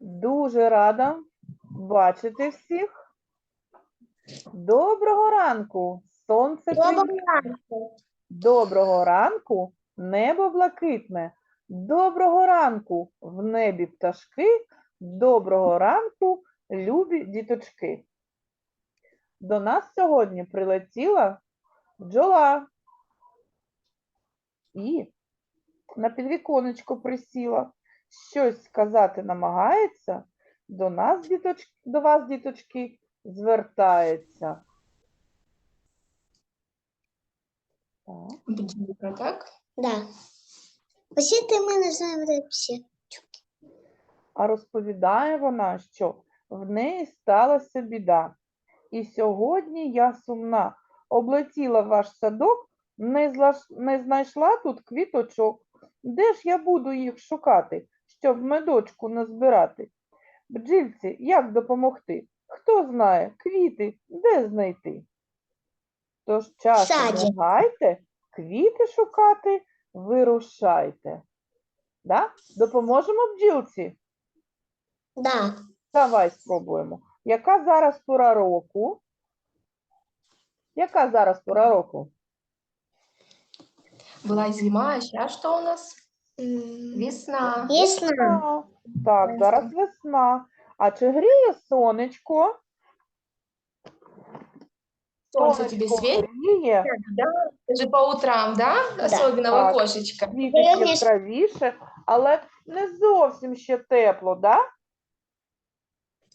Дуже рада бачити всіх. Доброго ранку, сонце привіт. Доброго ранку, небо блакитне. Доброго ранку, в небі пташки. Доброго ранку, любі діточки. До нас сьогодні прилетіла бджола і на підвіконечко присіла Щось сказати намагається, до нас, діточки, до вас, діточки, звертається. Так. Бджілка, так? Да. Вообще-то мы называем это все. А розповідає вона, що в неї сталася біда. І сьогодні я сумна. Облетіла ваш садок, не, злаш... не знайшла тут квіточок. Де ж я буду їх шукати, Щоб медочку назбирати? Бджільці, як допомогти? Хто знає, квіти де знайти? Тож не гайте, квіти шукати вирушайте. Да? Допоможемо бджілці? Да. Давай спробуємо. Яка зараз пора року? Яка зараз пора року? Была зима, а сейчас что у нас? Весна. Весна. Так, зараз весна. А чи гріє сонечко? Солнце тебе светит? гріє, Даже по утрам, да? Особенно в Так. окошечко. світить яскравіше, але не зовсім ще тепло, да?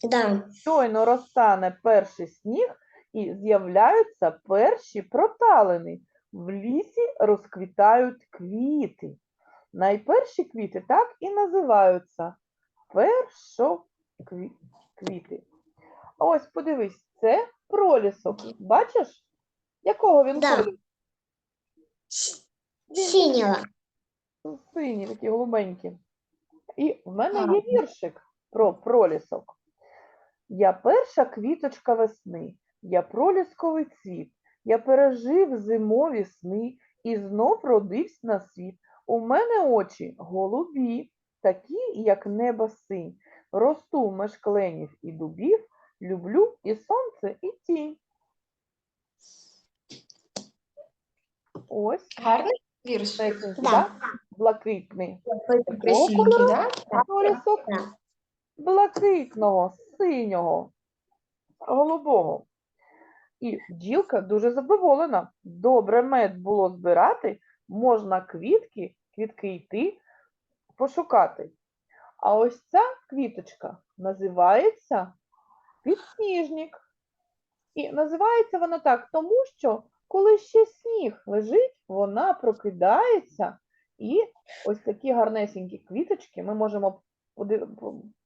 Да. Щойно розтане перший сніг і з'являються перші проталини. В лісі розквітають квіти. Найперші квіти так і називаються першоквіти. Ось подивись, це пролісок. Бачиш? Якого він Да. кольору? С- Синего. Сині, такі голубенькі. І в мене є віршик про пролісок. Я перша квіточка весни, я пролісковий цвіт, я пережив зимові сни і знов родився на світ. У мене очі голубі, такі, як небо синь. Росту меж кленів і дубів, люблю і сонце, і тінь. Ось Гарний вірш. Да. блакитний. Красивенький, да? Блакитного, синього, голубого. І бджілка дуже задоволена. Добре мед було збирати, можна квітки, квітки йти пошукати. А ось ця квіточка називається підсніжник. І називається вона так, тому що коли ще сніг лежить, вона прокидається, і ось такі гарнесенькі квіточки ми можемо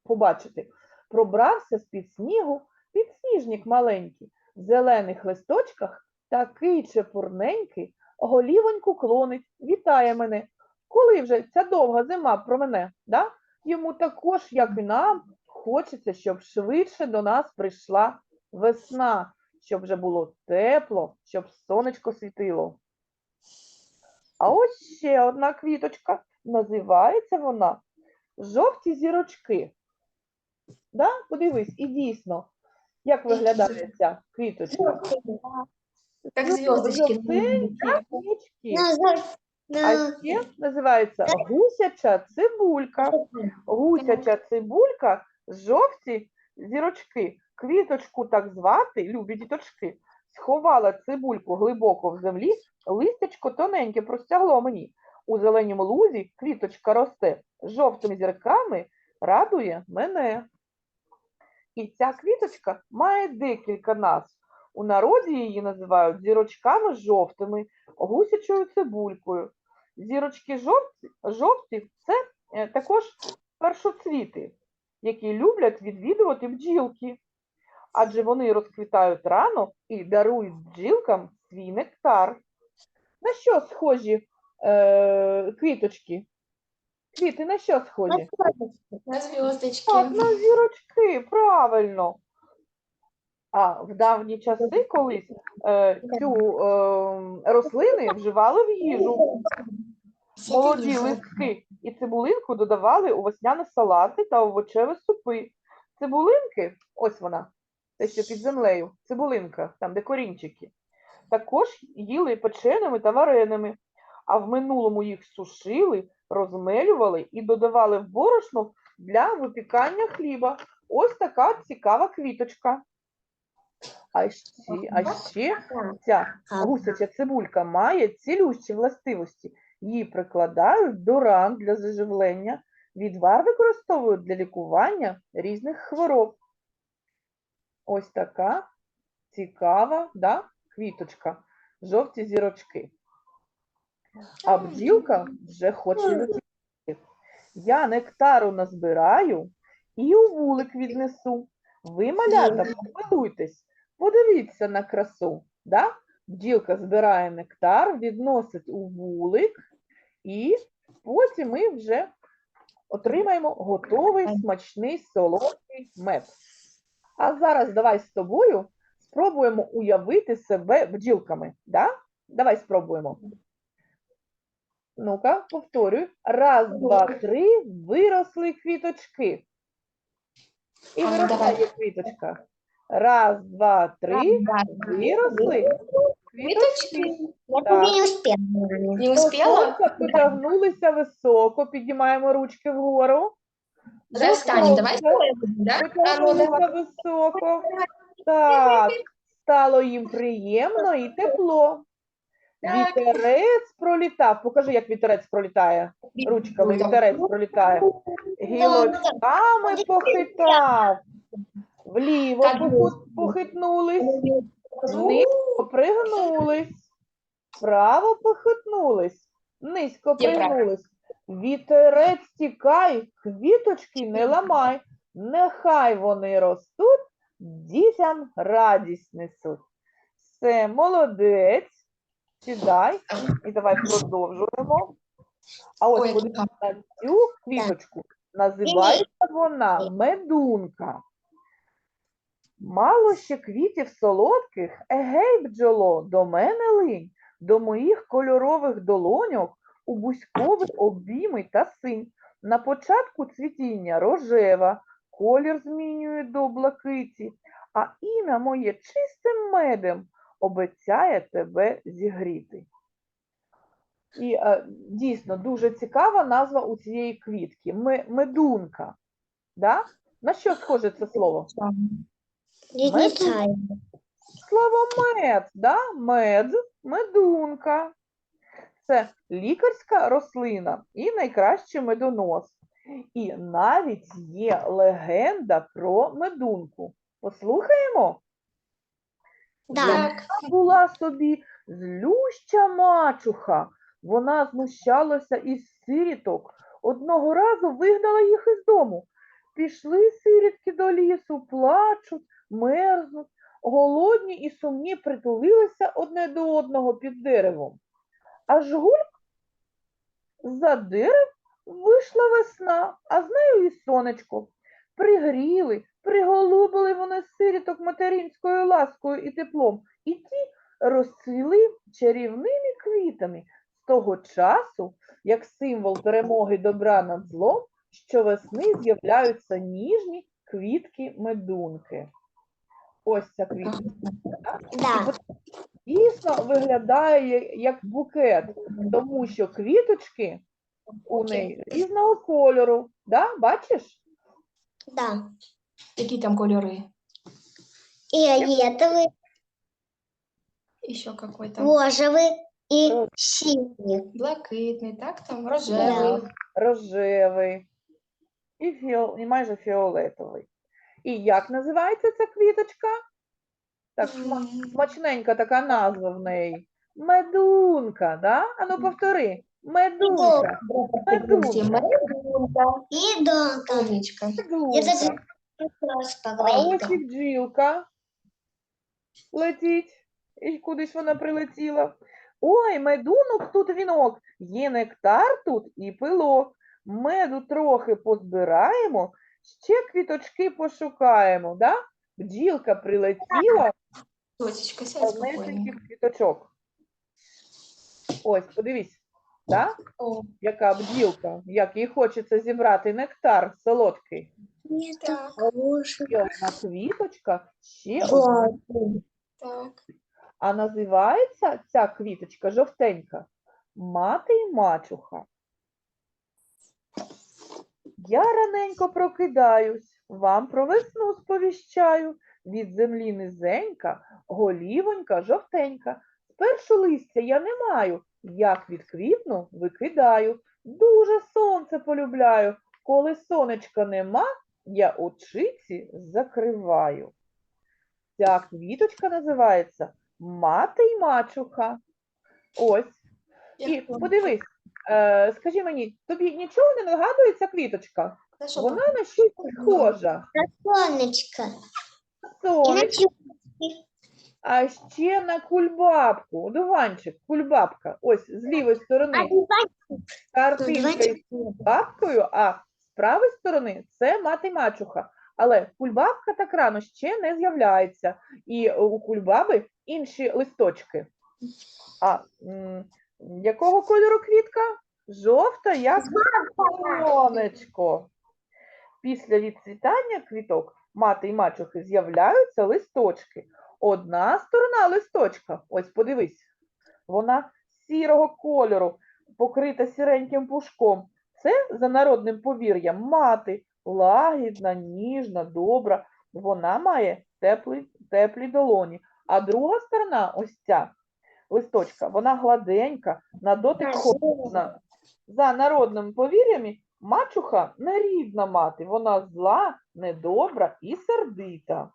побачити. Пробрався з-під снігу підсніжник маленький, в зелених листочках такий чепурненький, голівоньку клонить, вітає мене. Коли вже ця довга зима промене, да? йому також, як і нам, хочеться, щоб швидше до нас прийшла весна, щоб вже було тепло, щоб сонечко світило. А ось ще одна квіточка, називається вона жовті зірочки. Да? Подивись, і дійсно, як виглядає ця квіточка. Как звездочки. Жовтенькі. На, А ще називається гусяча цибулька. Гусяча цибулька, жовті зірочки. Квіточку так звати, любі діточки, сховала цибульку глибоко в землі, листячко тоненьке простягло мені. У зеленім лузі квіточка росте, жовтими зірками радує мене. І ця квіточка має декілька назв. У народі її називають зірочками жовтими, гусячою цибулькою. Зірочки жовті, жовті це е, також першоцвіти, які люблять відвідувати бджілки, адже вони розквітають рано і дарують бджілкам свій нектар. На що схожі е, квіточки? Квіти на що схожі? На звездочки. На зірочки, правильно. А в давні часи колись е, цю е, рослини вживали в їжу. Молоді листки і цибулинку додавали у весняні салати та овочеві супи. Цибулинки, ось вона, те, що під землею, цибулинка, там де корінчики, також їли печеними та вареними, а в минулому їх сушили, розмелювали і додавали в борошно для випікання хліба. Ось така цікава квіточка. А ще, а ще ця гусяча цибулька має цілющі властивості. Її прикладають до ран для заживлення, відвар використовують для лікування різних хвороб. Ось така цікава да, квіточка, жовті зірочки. А бджілка вже хоче летіти. Я нектару назбираю і у вулик віднесу. Ви, малята, помилуйтесь, подивіться на красу. Да? Бджілка збирає нектар, відносить у вулик, і потім ми вже отримаємо готовий смачний солодкий мед. А зараз давай з тобою спробуємо уявити себе бджілками. Да? Давай спробуємо. Ну-ка, повторюй. Раз, два, три, виросли квіточки. І А ну, виростає давай. квіточка. Раз, два, три, виросли квіточки. Я Так. не успела. Не успела? Сонця потягнулися високо, піднімаємо ручки вгору. Давай встанем, давай сделаем, да? А ну, Потягнулися давай. високо. Так, стало їм приємно і тепло. Вітерець пролітав. Покажи, як вітерець пролітає. Ручками вітерець пролітає. Гілочками похитав. Вліво похитнулись. Низько пригнулись, вправо похитнулись, низько пригнулись. Вітерець тікай, квіточки не ламай, нехай вони ростуть, дітям радість несуть. Все, молодець, сідай і давай продовжуємо. А ось подивіться на цю квіточку. Називається вона медунка. Мало ще квітів солодких, егей, бджоло, до мене линь, до моїх кольорових долоньок у бузьковий обійми та синь. На початку цвітіння рожева, колір змінює до блакиті, а ім'я моє чистим медем обіцяє тебе зігріти. І е, дійсно дуже цікава назва у цієї квітки Ме- медунка. Да? На що схоже це слово? Ледницая. Слово мед, да? мед, медунка. Це лікарська рослина і найкращий медонос. І навіть є легенда про медунку. Послухаємо? Так. була собі злюща мачуха. Вона знущалася із сиріток. Одного разу вигнала їх із дому. Пішли сирітки до лісу, плачуть, мерзнуть, голодні і сумні притулилися одне до одного під деревом. Аж гульк за дерев вийшла весна, а з нею і сонечко. Пригріли, приголубили вони сиріток материнською ласкою і теплом, і ті розцвіли чарівними квітами з того часу, як символ перемоги добра над злом, щовесни з'являються ніжні квітки медунки. Ось ця квітка. Да. Дійсно виглядає як букет, тому що квіточки у неї різного кольору. Да? Бачиш? Да. Які там кольори? Фиолетовый, Еще какой там? розовый и синий. Блакитний, так? Там рожевий. рожевий і, фіол... і майже фіолетовий. І як називається ця квіточка? Так, шма- М, смачненька така назва в неї. Медунка, да? Ану повтори. Медунка. Медунка. Медунка. И донка. Умничка. Я даже А ось і бджілка летить. І куди вона прилетіла? Ой, медунок тут вінок, є нектар тут і пилок. Меду трохи позбираємо, ще квіточки пошукаємо, да? Бджілка прилетіла, Дочечка, сядь спокійно. квіточок. Ось, подивись. Да? О, яка бджілка, як їй хочеться зібрати нектар солодкий. Нет, Так. Є одна квіточка, ще одна. Так. А називається ця квіточка жовтенька мати й мачуха. Я раненько прокидаюсь, вам про весну сповіщаю. Від землі низенька, голівонька жовтенька. Спершу листя я не маю, як відквітну, викидаю. Дуже сонце полюбляю. Коли сонечка нема, я очиці закриваю. Ця квіточка називається мати й мачуха. Ось. І подивись, е, скажи мені, тобі нічого не нагадує ця квіточка? Вона на щось схожа. На Сонечко, чё- а ще на кульбабку. Дуванчик, кульбабка. Ось з лівої сторони картинка із кульбабкою, а з правої сторони це мати мачуха. Але кульбабка так рано ще не з'являється. І у кульбаби інші листочки. А м, якого кольору квітка? Жовта, як сонечко. Після відцвітання квіток мати й мачухи з'являються листочки. Одна сторона листочка, ось подивись, вона сірого кольору, покрита сіреньким пушком. Це за народним повір'ям мати, лагідна, ніжна, добра. Вона має теплі, теплі долоні. А друга сторона, ось ця листочка, вона гладенька, на дотик холодна. За народним повір'ям, мачуха не рідна мати, вона зла, недобра і сердита.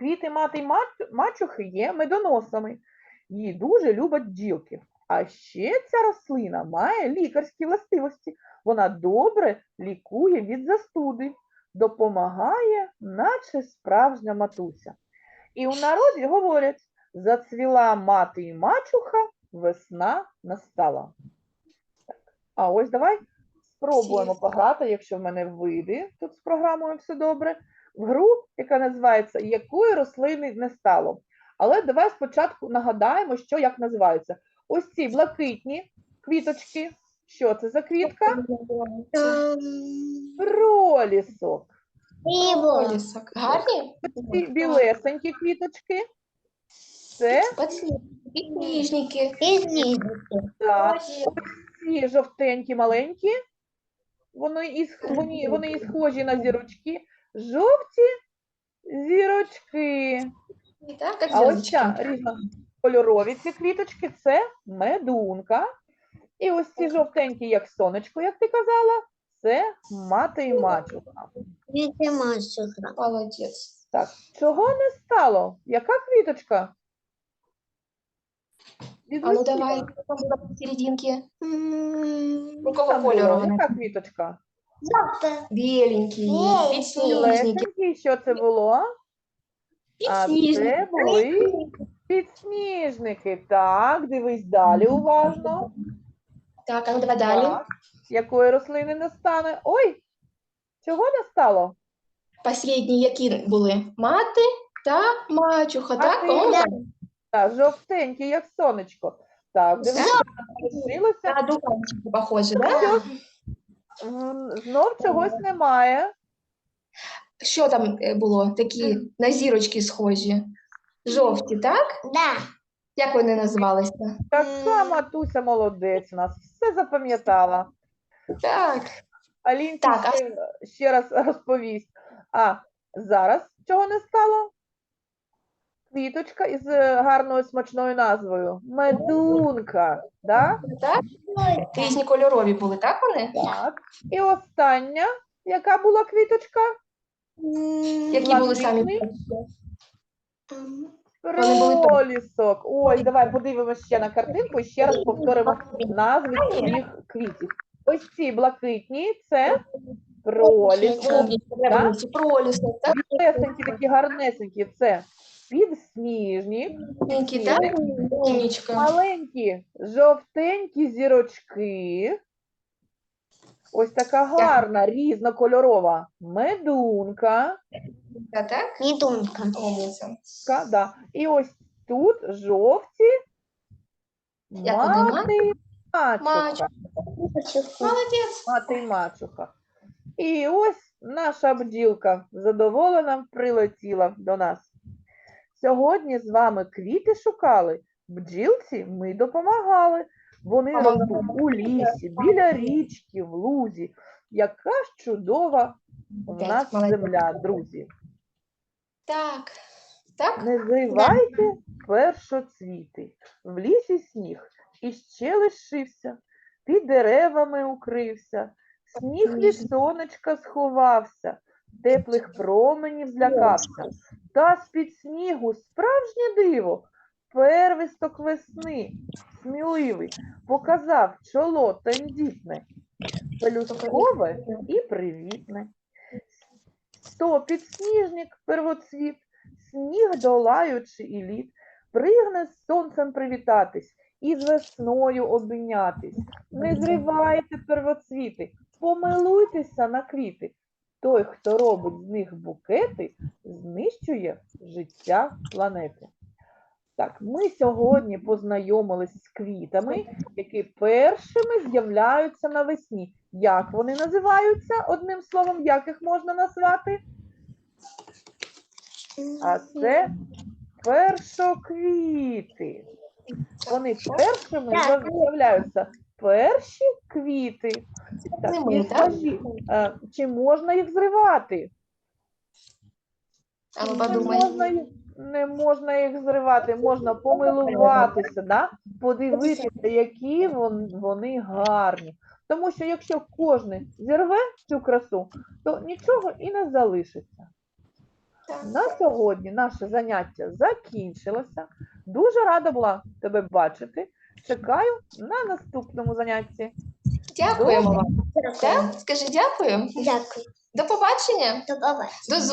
Квіти мати й мачухи є медоносами. Її дуже люблять бджілки. А ще ця рослина має лікарські властивості. Вона добре лікує від застуди, допомагає, наче справжня матуся. І у народі говорять: зацвіла мати й мачуха, весна настала. Так. А ось давай спробуємо пограти, якщо в мене вийде тут з програмою все добре, в гру, яка називається Якої рослини не стало. Але давай спочатку нагадаємо, що як називаються. Ось ці блакитні квіточки. Що це за квітка? Там, Пролісок. Гарні? Ці білесенькі квіточки. Це. Пизники. так, ці жовтенькі маленькі. Вони і, вони, вони і схожі на зірочки. Жовті зірочки. І Так, як А ось ця різнокольорові ці квіточки це медунка. І ось ці жовтенькі, як сонечко, як ти казала, це мати і мачуха. Это мачуха. Молодець. Так, чого не стало? Яка квіточка? А ну Відлетіла. давай, там було посерединки. М, Якого Там була кольору? Яка квіточка? Желтая. Біленький, Ні, підсніжники. Білесенький, що це було? А це були підсніжники. Так, дивись далі уважно. Так, а ну давай далі. Так. Якої рослини не стане? Ой, чого не стало? Посередні які були? Мати та мачуха, так? По-моєму, так. Так, жовтенький, як сонечко. Так, дивись, лишилося. На дуванчики похоже, да? М, Знов чогось немає. Що там е, було? Такі на зірочки схожі. Жовті, так? Да. Як вони називалися? Така матуся молодець у нас, все запам'ятала. Так. Алінка Так, а- ще, ще раз розповість. А зараз чого не стало? Квіточка із е, гарною смачною назвою. Медунка. Да? Так? Різні кольорові були, так вони? Так. І остання, яка була квіточка? Які були самі? Пролісок. Ой, давай подивимося ще на картинку і ще раз повторимо назви цих квітів. Ось ці блакитні це пролісок. Пролісок, так? Білесенькі, такі гарнесенькі, це підсніжник. Маленькі, так? Умнічка. Маленькі жовтенькі зірочки. Ось така гарна, різнокольорова медунка. Та, так? Медунка. Умниця. Ка- Да. І ось тут жовті Як вони, мати Мачуха. Молодець. Мати й мачуха. І ось наша бджілка задоволена прилетіла до нас. Сьогодні з вами квіти шукали, бджілці ми допомагали. Вони ростуть у лісі, біля річки, в лузі. Яка ж чудова у нас земля, друзі. Так. Так? Не зривайте першоцвіти, в лісі сніг іще лишився, під деревами укрився, сніг від сонечка сховався, теплих променів злякався, та з-під снігу справжнє диво, первісток весни, сміливий, показав чоло тендітне, пелюсткове і привітне. Сто підсніжник первоцвіт, сніг долаючи і лід, пригне з сонцем привітатись і з весною обійнятись. Не зривайте первоцвіти, помилуйтеся на квіти. Той, хто робить з них букети, знищує життя планети. Так, ми сьогодні познайомились з квітами, які першими з'являються навесні. Як вони називаються? Одним словом, як їх можна назвати? А це першоквіти. Вони першими з'являються перші квіти. Так, і так? скажіть, е, чи можна їх зривати? А Не можна, їх- не можна їх зривати, можна помилуватися, да? подивитися, які вон- вони гарні. Тому що якщо кожен зірве цю красу, то нічого і не залишиться. Так. На сьогодні наше заняття закінчилося. Дуже рада була тебе бачити. Чекаю на наступному занятті. Дякуємо вам. Дякую. Скажи дякую. Дякую. До побачення. До побачення. До зустрічі.